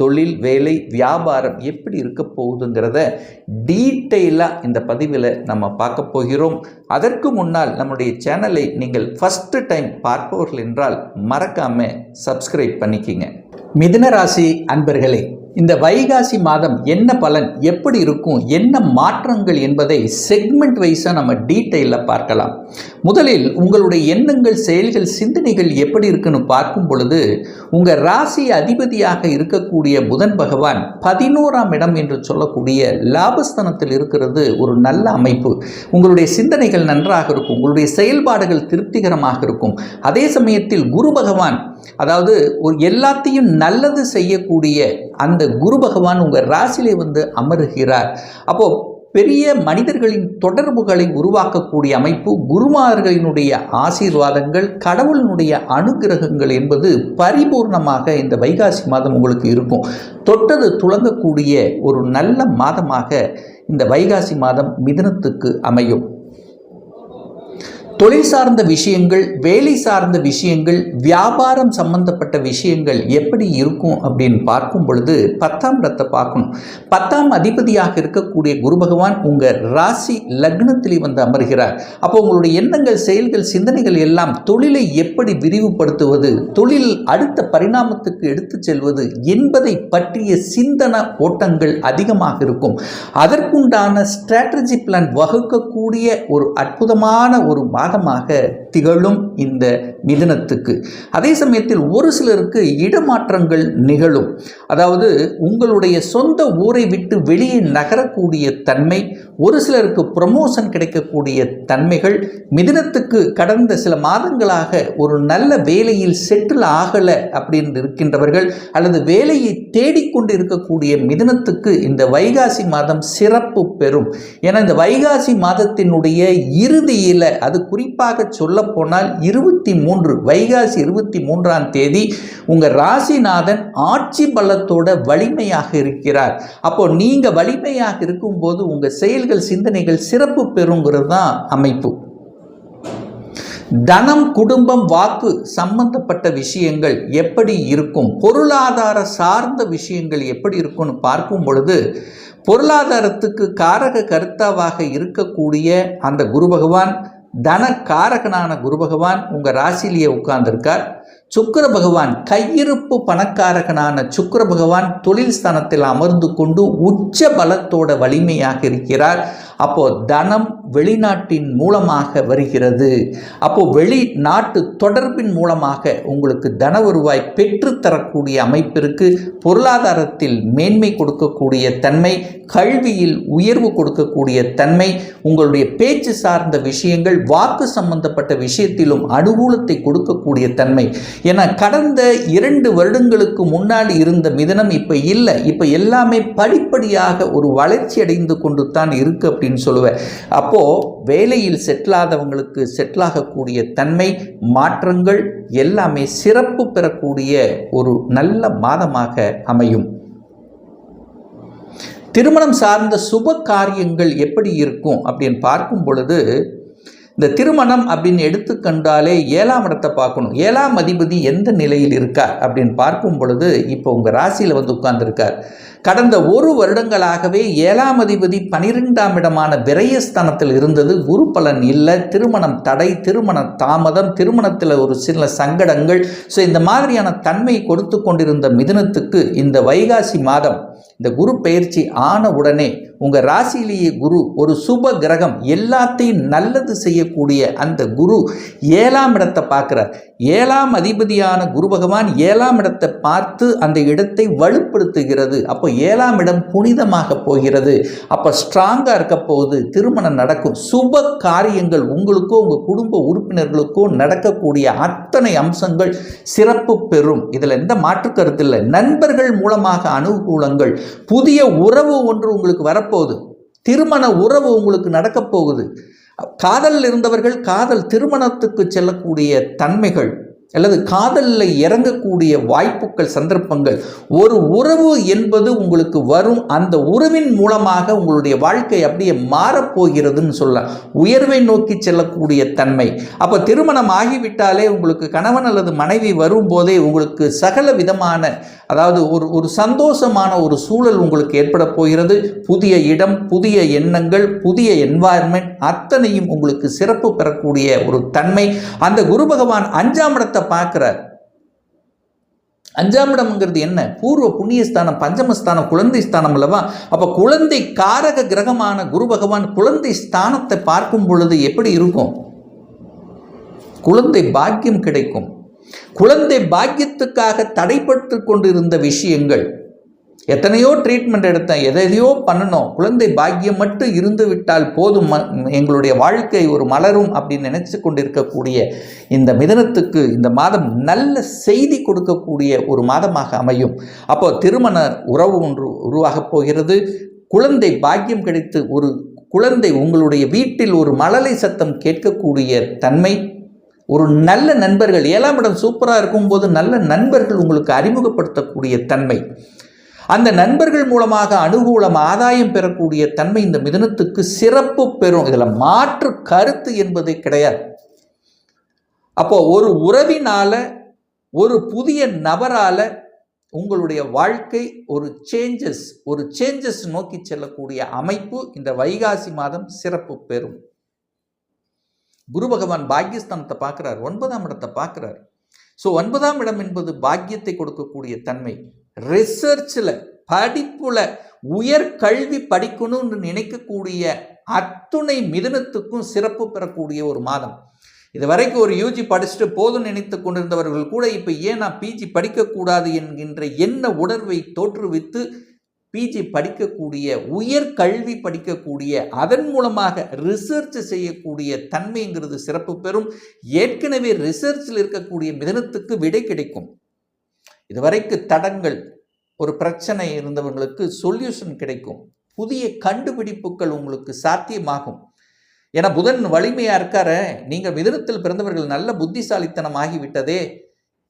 தொழில் வேலை வியாபாரம் எப்படி இருக்க போகுதுங்கிறத டீட்டெயிலாக இந்த பதிவில் நம்ம பார்க்க போகிறோம். அதற்கு முன்னால் நம்முடைய சேனலை நீங்கள் ஃபஸ்ட்டு டைம் பார்ப்பவர்கள் என்றால் மறக்காமல் சப்ஸ்கிரைப் பண்ணிக்கிங்க. மிதுன ராசி அன்பர்களே இந்த வைகாசி மாதம் என்ன பலன் எப்படி இருக்கும் என்ன மாற்றங்கள் என்பதை செக்மெண்ட் வைஸாக நம்ம டீட்டெயிலில் பார்க்கலாம். முதலில் உங்களுடைய எண்ணங்கள் செயல்கள் சிந்தனைகள் எப்படி இருக்குன்னு பார்க்கும் பொழுது உங்கள் ராசி அதிபதியாக இருக்கக்கூடிய புதன் பகவான் பதினோராம் இடம் என்று சொல்லக்கூடிய லாபஸ்தனத்தில் இருக்கிறது ஒரு நல்ல அமைப்பு. உங்களுடைய சிந்தனைகள் நன்றாக இருக்கும் உங்களுடைய செயல்பாடுகள் திருப்திகரமாக இருக்கும். அதே சமயத்தில் குரு பகவான் அதாவது ஒரு எல்லாத்தையும் நல்லது செய்யக்கூடிய அந்த குரு பகவான் உங்கள் ராசியிலே வந்து அமருகிறார். அப்போது பெரிய மனிதர்களின் தொடர்புகளை உருவாக்கக்கூடிய அமைப்பு குருமார்களினுடைய ஆசீர்வாதங்கள் கடவுளினுடைய அனுகிரகங்கள் என்பது பரிபூர்ணமாக இந்த வைகாசி மாதம் உங்களுக்கு இருக்கும். தொட்டது துளங்கக்கூடிய ஒரு நல்ல மாதமாக இந்த வைகாசி மாதம் மிதனத்துக்கு அமையும். தொழில் சார்ந்த விஷயங்கள் வேலை சார்ந்த விஷயங்கள் வியாபாரம் சம்பந்தப்பட்ட விஷயங்கள் எப்படி இருக்கும் அப்படின்னு பார்க்கும் பொழுது பத்தாம் இடத்தை பார்க்கணும். பத்தாம் அதிபதியாக இருக்கக்கூடிய குரு பகவான் உங்கள் ராசி லக்னத்திலே வந்து அமர்கிறார். அப்போ உங்களுடைய எண்ணங்கள் செயல்கள் சிந்தனைகள் எல்லாம் தொழிலை எப்படி விரிவுபடுத்துவது தொழில் அடுத்த பரிணாமத்துக்கு எடுத்து செல்வது என்பதை பற்றிய சிந்தன ஓட்டங்கள் அதிகமாக இருக்கும். அதற்குண்டான ஸ்ட்ராட்டஜி பிளான் வகுக்கக்கூடிய ஒரு அற்புதமான ஒரு மாதமாக திகழும் இந்த மிதனத்துக்கு. அதே சமயத்தில் ஒரு சிலருக்கு இடமாற்றங்கள் நிகழும். அதாவது உங்களுடைய சொந்த ஊரை விட்டு வெளியே நகரக்கூடிய தன்மை ஒரு சிலருக்கு ப்ரமோஷன் கிடைக்கக்கூடிய தன்மைகள் மிதனத்துக்கு கடந்த சில மாதங்களாக ஒரு நல்ல வேலையில் செட்டில் ஆகலை அப்படின்னு இருக்கின்றவர்கள் அல்லது வேலையை தேடிக்கொண்டு இருக்கக்கூடிய மிதனத்துக்கு இந்த வைகாசி மாதம் சிறப்பு பெறும். ஏன்னா இந்த வைகாசி மாதத்தினுடைய இறுதியில் அது குறிப்பாக சொல்ல போனால் இருபத்தி மூன்று வைகாசி இருபத்தி மூன்றாம் தேதி உங்கள் ராசிநாதன் ஆட்சி பலத்தோட வலிமையாக இருக்கிறார். அப்போ நீங்கள் வலிமையாக இருக்கும்போது உங்கள் செயல்கள் சிந்தனைகள் சிறப்பு பெறுங்கிறது தான் அமைப்பு. தனம் குடும்பம் வாக்கு சம்பந்தப்பட்ட விஷயங்கள் எப்படி இருக்கும்? பொருளாதார சார்ந்த விஷயங்கள் எப்படி இருக்கும்னு பார்க்கும் பொழுது பொருளாதாரத்துக்கு காரக கருத்தாவாக இருக்கக்கூடிய அந்த குரு பகவான் தன காரகனான குரு பகவான் உங்கள் ராசிலேயே உட்கார்ந்திருக்கார். சுக்கர பகவான் கையிருப்பு பணக்காரகனான சுக்கர பகவான் தொழில் ஸ்தானத்தில் அமர்ந்து கொண்டு உச்ச பலத்தோட வலிமையாக இருக்கிறார். அப்போது தனம் வெளிநாட்டின் மூலமாக வருகிறது. அப்போது வெளிநாட்டு தொடர்பின் மூலமாக உங்களுக்கு தன வருவாய் பெற்றுத்தரக்கூடிய அமைப்பிற்கு பொருளாதாரத்தில் மேன்மை கொடுக்கக்கூடிய தன்மை கல்வியில் உயர்வு கொடுக்கக்கூடிய தன்மை உங்களுடைய பேச்சு சார்ந்த விஷயங்கள் வாக்கு சம்பந்தப்பட்ட விஷயத்திலும் அனுகூலத்தை கொடுக்கக்கூடிய தன்மை. என கடந்த இரண்டு வருடங்களுக்கு முன்னாடி இருந்த மிதனம் இப்போ இல்லை. இப்போ எல்லாமே படிப்படியாக ஒரு வளர்ச்சி அடைந்து கொண்டு தான் இருக்கு அப்படின்னு சொல்லுவேன். அப்போ வேலையில் செட்டில் ஆதவங்களுக்கு செட்டில் ஆகக்கூடிய தன்மை மாற்றங்கள் எல்லாமே சிறப்பு பெறக்கூடிய ஒரு நல்ல மாதமாக அமையும். திருமணம் சார்ந்த சுப காரியங்கள் எப்படி இருக்கும் அப்படின்னு பார்க்கும் பொழுது இந்த திருமணம் அப்படின்னு எடுத்துக்கண்டாலே ஏழாம் இடத்தை பார்க்கணும். ஏழாம் அதிபதி எந்த நிலையில் இருக்கார் அப்படின்னு பார்க்கும் பொழுது இப்போ உங்கள் ராசியில் வந்து உட்கார்ந்துருக்கார். கடந்த ஒரு வருடங்களாகவே ஏழாம் அதிபதி பனிரெண்டாம் இடமான விரயஸ்தானத்தில் இருந்தது. குரு பலன் இல்லை. திருமணம் தடை திருமண தாமதம் திருமணத்தில் ஒரு சில சங்கடங்கள். ஸோ இந்த மாதிரியான தன்மை கொடுத்து கொண்டிருந்த மிதுனத்துக்கு இந்த வைகாசி மாதம் இந்த குரு பயிற்சி ஆன உடனே உங்கள் ராசியிலேயே குரு ஒரு சுப கிரகம் எல்லாத்தையும் நல்லது செய்யக்கூடிய அந்த குரு ஏழாம் இடத்தை பார்க்குறார். ஏழாம் அதிபதியான குரு பகவான் ஏழாம் இடத்தை பார்த்து அந்த இடத்தை வலுப்படுத்துகிறது. அப்போ ஏழாம் இடம் புனிதமாக போகிறது. அப்போ ஸ்ட்ராங்காக இருக்க போகுது திருமணம் நடக்கும். சுப காரியங்கள் உங்களுக்கோ உங்கள் குடும்ப உறுப்பினர்களுக்கோ நடக்கக்கூடிய அத்தனை அம்சங்கள் சிறப்பு பெறும். இதில் எந்த மாற்று கருத்து இல்லை. நண்பர்கள் மூலமாக அனுகூலங்கள். புதிய உறவு ஒன்று உங்களுக்கு வரப்போகுது. திருமண உறவு உங்களுக்கு நடக்கப் போகுது. காதலில் இருந்தவர்கள் காதல் திருமணத்துக்கு செல்லக்கூடிய தன்மைகள் அல்லது காதலில் இறங்கக்கூடிய வாய்ப்புகள் சந்தர்ப்பங்கள் ஒரு உறவு என்பது உங்களுக்கு வரும். அந்த உறவின் மூலமாக உங்களுடைய வாழ்க்கை அப்படியே மாறப்போகிறதுன்னு சொல்லலாம் உயர்வை நோக்கி செல்லக்கூடிய தன்மை. அப்போ திருமணம் ஆகிவிட்டாலே உங்களுக்கு கணவன் அல்லது மனைவி வரும்போதே உங்களுக்கு சகல விதமான அதாவது ஒரு ஒரு சந்தோஷமான ஒரு சூழல் உங்களுக்கு ஏற்பட போகிறது. புதிய இடம் புதிய எண்ணங்கள் புதிய என்வாயர்மெண்ட் அத்தனையும் உங்களுக்கு சிறப்பு பெறக்கூடிய ஒரு தன்மை. அந்த குரு பகவான் அஞ்சாம் இடத்தை பார்க்கிறார். அஞ்சாம் இடம்ங்கிறது என்ன? பூர்வ புண்ணியஸ்தானம் பஞ்சமஸ்தானம் குழந்தை ஸ்தானம் அல்லவா? அப்போ குழந்தை காரக கிரகமான குரு பகவான் குழந்தை ஸ்தானத்தை பார்க்கும் பொழுது எப்படி இருக்கும்? குழந்தை பாக்கியம் கிடைக்கும். குழந்தை பாக்கியத்துக்காக தடைப்பட்டு கொண்டிருந்த விஷயங்கள் எத்தனையோ ட்ரீட்மெண்ட் எடுத்தேன் எதையோ பண்ணணும். குழந்தை பாக்கியம் மட்டும் இருந்து விட்டால் போதும். எங்களுடைய வாழ்க்கை ஒரு மலரும் அப்படின்னு நினச்சி கொண்டிருக்கக்கூடிய இந்த மிதனத்துக்கு இந்த மாதம் நல்ல செய்தி கொடுக்கக்கூடிய ஒரு மாதமாக அமையும். அப்போ திருமண உறவு ஒன்று உருவாகப் போகிறது. குழந்தை பாக்கியம் கிடைத்து ஒரு குழந்தை உங்களுடைய வீட்டில் ஒரு மழலை சத்தம் கேட்கக்கூடிய தன்மை ஒரு நல்ல நண்பர்கள் ஏழாம் இடம் சூப்பராக இருக்கும்போது நல்ல நண்பர்கள் உங்களுக்கு அறிமுகப்படுத்தக்கூடிய தன்மை. அந்த நண்பர்கள் மூலமாக அனுகூலம் ஆதாயம் பெறக்கூடிய தன்மை இந்த மிதனத்துக்கு சிறப்பு பெறும். இதில் மாற்று கருத்து என்பது கிடையாது. அப்போ ஒரு உறவினால ஒரு புதிய நபரால உங்களுடைய வாழ்க்கை ஒரு சேஞ்சஸ் ஒரு சேஞ்சஸ் நோக்கி செல்லக்கூடிய அமைப்பு இந்த வைகாசி மாதம் சிறப்பு பெறும். குரு பகவான் பாக்கியஸ்தானத்தை பார்க்குறார். ஒன்பதாம் இடத்தை பார்க்குறார். ஸோ ஒன்பதாம் இடம் என்பது பாக்கியத்தை கொடுக்கக்கூடிய தன்மை. ரிசர்ச்சில் படிப்புல உயர் கல்வி படிக்கணும்னு நினைக்கக்கூடிய அத்துணை மிதனத்துக்கும் சிறப்பு பெறக்கூடிய ஒரு மாதம். இது வரைக்கும் ஒரு யூஜி படிச்சுட்டு போதும் நினைத்து கொண்டிருந்தவர்கள் கூட இப்போ ஏன் நான் பிஜி படிக்கக்கூடாது என்கின்ற என்ன உணர்வை தோற்றுவித்து பிஜி படிக்கக்கூடிய உயர் கல்வி படிக்கக்கூடிய அதன் மூலமாக ரிசர்ச் செய்யக்கூடிய தன்மைங்கிறது சிறப்பு பெறும். ஏற்கனவே ரிசர்ச்சில் இருக்கக்கூடிய மிதனத்துக்கு விடை கிடைக்கும். இதுவரைக்கு தடங்கள். ஒரு பிரச்சனை இருந்தவங்களுக்கு சொல்யூஷன் கிடைக்கும். புதிய கண்டுபிடிப்புகள் உங்களுக்கு சாத்தியமாகும். ஏன்னா புதன் வலிமையாக இருக்கார. நீங்கள் மிதனத்தில் பிறந்தவர்கள் நல்ல புத்திசாலித்தனம் ஆகிவிட்டதே.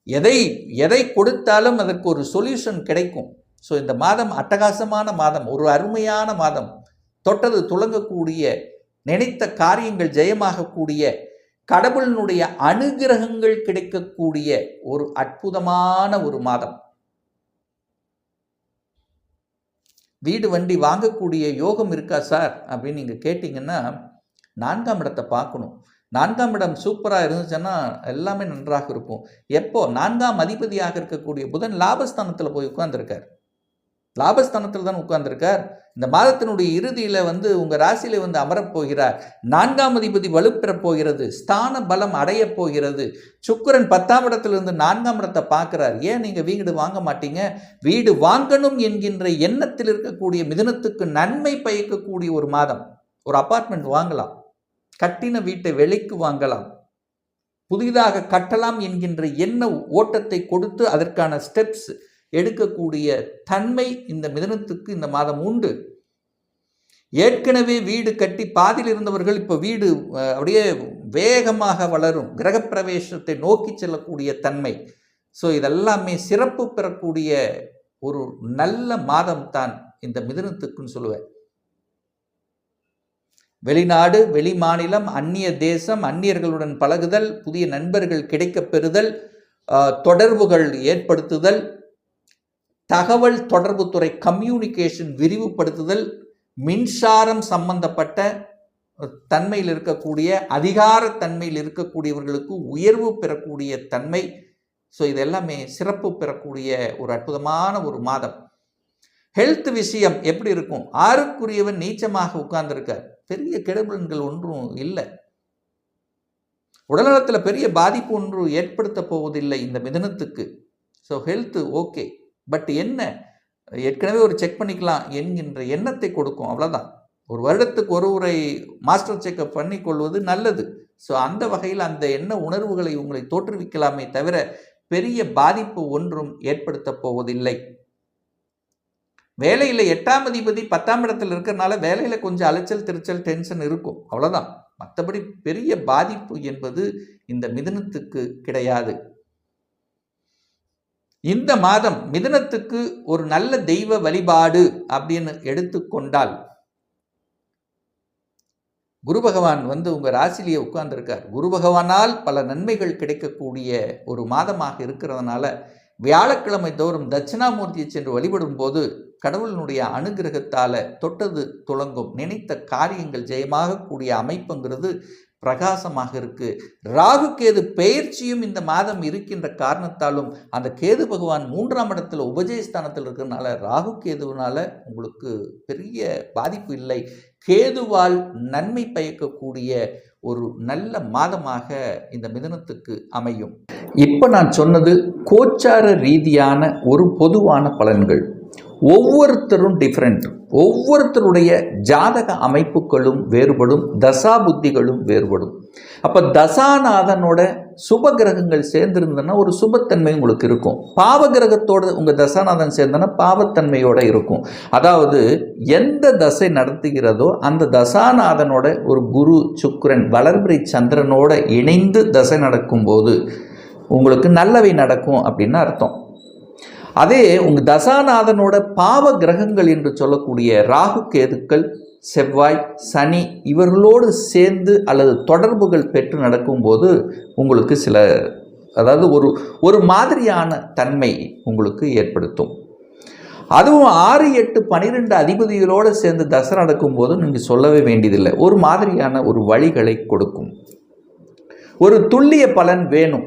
எதை எதை கொடுத்தாலும் அதற்கு ஒரு சொல்யூஷன் கிடைக்கும். ஸோ இந்த மாதம் அட்டகாசமான மாதம். ஒரு அருமையான மாதம். தொட்டது துளங்கக்கூடிய நினைத்த காரியங்கள் ஜெயமாகக்கூடிய கடவுளினுடைய அனுகிரகங்கள் கிடைக்கக்கூடிய ஒரு அற்புதமான ஒரு மாதம். வீடு வண்டி வாங்கக்கூடிய யோகம் இருக்கா சார்? அப்படின்னு நீங்கள் கேட்டிங்கன்னா நான்காம் இடத்தை பார்க்கணும். நான்காம் இடம் சூப்பராக இருந்துச்சுன்னா எல்லாமே நன்றாக இருக்கும். எப்போ? நான்காம் அதிபதியாக இருக்கக்கூடிய புதன் லாபஸ்தானத்தில் போய் உட்காந்துருக்கார் லாபஸ்தானத்தில் தான் உட்கார்ந்துருக்கார். இந்த மாதத்தினுடைய இறுதியில் வந்து உங்கள் ராசியில் வந்து அமரப்போகிறார் நான்காம் அதிபதி வலுப்பெறப் போகிறது. ஸ்தான பலம் அடையப் போகிறது. சுக்கிரன் பத்தாம் இடத்திலிருந்து நான்காம் இடத்தை பார்க்குறார். ஏன் நீங்கள் வீடு வாங்க மாட்டீங்க? வீடு வாங்கணும் என்கின்ற எண்ணத்தில் இருக்கக்கூடிய மிதுனத்துக்கு நன்மை பயக்கக்கூடிய ஒரு மாதம். ஒரு அபார்ட்மெண்ட் வாங்கலாம். கட்டின வீட்டை விலைக்கு வாங்கலாம். புதிதாக கட்டலாம் என்கின்ற எண்ண ஓட்டத்தை கொடுத்து அதற்கான ஸ்டெப்ஸ் எடுக்கக்கூடிய தன்மை இந்த மிதனத்துக்கு இந்த மாதம் உண்டு. ஏற்கனவே வீடு கட்டி பாதியில் இருந்தவர்கள் இப்போ வீடு அப்படியே வேகமாக வளரும். கிரகப்பிரவேசத்தை நோக்கி செல்லக்கூடிய தன்மை. ஸோ இதெல்லாமே சிறப்பு பெறக்கூடிய ஒரு நல்ல மாதம் தான் இந்த மிதனத்துக்குன்னு சொல்லுவேன். வெளிநாடு வெளி மாநிலம் அந்நிய தேசம் அந்நியர்களுடன் பழகுதல் புதிய நண்பர்கள் கிடைக்கப் பெறுதல் தொடர்புகள் ஏற்படுத்துதல் தகவல் தொடர்புத்துறை கம்யூனிகேஷன் விரிவுபடுத்துதல் மின்சாரம் சம்பந்தப்பட்ட தன்மையில் இருக்கக்கூடிய அதிகார தன்மையில் இருக்கக்கூடியவர்களுக்கு உயர்வு பெறக்கூடிய தன்மை. ஸோ இதெல்லாமே சிறப்பு பெறக்கூடிய ஒரு அற்புதமான ஒரு மாதம். ஹெல்த் விஷயம் எப்படி இருக்கும்? ஆறுக்குரியவன் நீச்சமாக உட்கார்ந்துருக்க பெரிய கெடுபலன்கள் ஒன்றும் இல்லை. உடல்நலத்தில் பெரிய பாதிப்பு ஒன்று ஏற்படுத்த போவதில்லை இந்த மிதனத்துக்கு. ஸோ ஹெல்த்து ஓகே பட் என்ன? ஏற்கனவே ஒரு செக் பண்ணிக்கலாம் என்கின்ற எண்ணத்தை கொடுக்கும். அவ்வளோதான் ஒரு வருடத்துக்கு ஒரு முறை மாஸ்டர் செக்கப் பண்ணி கொள்வது நல்லது. ஸோ அந்த வகையில் அந்த எண்ண உணர்வுகளை உங்களை தோற்றுவிக்கலாமே தவிர பெரிய பாதிப்பு ஒன்றும் ஏற்படுத்தப் போவதில்லை. வேலையில் எட்டாம் அதிபதி பத்தாம் இடத்துல இருக்கிறனால வேலையில் கொஞ்சம் அலைச்சல் திருச்சல் டென்ஷன் இருக்கும். அவ்வளோதான் மற்றபடி பெரிய பாதிப்பு என்பது இந்த மிதனத்துக்கு கிடையாது. இந்த மாதம் மிதனத்துக்கு ஒரு நல்ல தெய்வ வழிபாடு அப்படின்னு எடுத்துக்கொண்டால் குரு பகவான் வந்து உங்கள் ராசிலேயே உட்கார்ந்துருக்கார். குரு பகவானால் பல நன்மைகள் கிடைக்கக்கூடிய ஒரு மாதமாக இருக்கிறதுனால வியாழக்கிழமை தோறும் தட்சிணாமூர்த்தியை சென்று வழிபடும் போது கடவுளினுடைய அனுகிரகத்தால் தொட்டது துளங்கும். நினைத்த காரியங்கள் ஜெயமாக கூடிய அமைப்புங்கிறது பிரகாசமாக இருக்கு. ராகு கேது பெயர்ச்சியும் இந்த மாதம் இருக்கின்ற காரணத்தாலும் அந்த கேது பகவான் மூன்றாம் இடத்துல உபஜயஸ்தானத்தில் இருக்கிறதுனால ராகு கேதுவினால உங்களுக்கு பெரிய பாதிப்பு இல்லை. கேதுவால் நன்மை பயக்கக்கூடிய ஒரு நல்ல மாதமாக இந்த மிதனத்துக்கு அமையும். இப்போ நான் சொன்னது கோச்சார ரீதியான ஒரு பொதுவான பலன்கள். ஒவ்வொருத்தரும் டிஃப்ரெண்ட் ஒவ்வொருத்தருடைய ஜாதக அமைப்புகளும் வேறுபடும் தசா புத்திகளும் வேறுபடும். அப்போ தசாநாதனோட சுப கிரகங்கள் சேர்ந்திருந்ததுன்னா ஒரு சுபத்தன்மை உங்களுக்கு இருக்கும். பாவ கிரகத்தோட உங்கள் தசாநாதன் சேர்ந்தனா பாவத்தன்மையோட இருக்கும். அதாவது எந்த தசை நடத்துகிறதோ அந்த தசாநாதனோட ஒரு குரு சுக்கரன் வளர்பிறை சந்திரனோட இணைந்து தசை நடக்கும்போது உங்களுக்கு நல்லவை நடக்கும் அப்படின்னு அர்த்தம். அதே உங்கள் தசாநாதனோட பாவ கிரகங்கள் என்று சொல்லக்கூடிய ராகு கேதுக்கள் செவ்வாய் சனி இவர்களோடு சேர்ந்து அல்லது தொடர்புகள் பெற்று நடக்கும்போது உங்களுக்கு சில அதாவது ஒரு ஒரு மாதிரியான தன்மை உங்களுக்கு ஏற்படுத்தும். அதுவும் ஆறு எட்டு பன்னிரெண்டு அதிபதிகளோடு சேர்ந்து தசை நடக்கும்போது நீங்கள் சொல்லவே வேண்டியதில்லை. ஒரு மாதிரியான ஒரு வழிகளை கொடுக்கும். ஒரு துல்லிய பலன் வேணும்.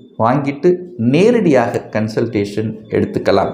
வாங்கிட்டு நேரடியாக கன்சல்டேஷன் எடுத்துக்கலாம்.